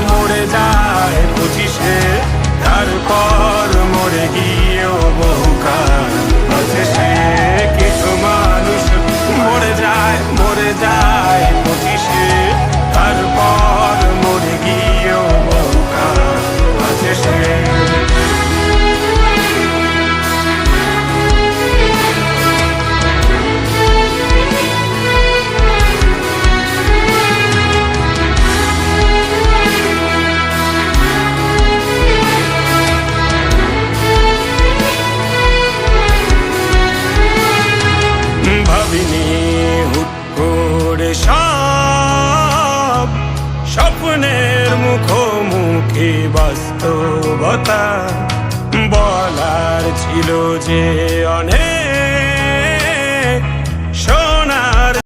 মরে যায় পঁচিশে তারপর স্বপ্নের মুখোমুখি বাস্তবতা বলার ছিল যে অনেক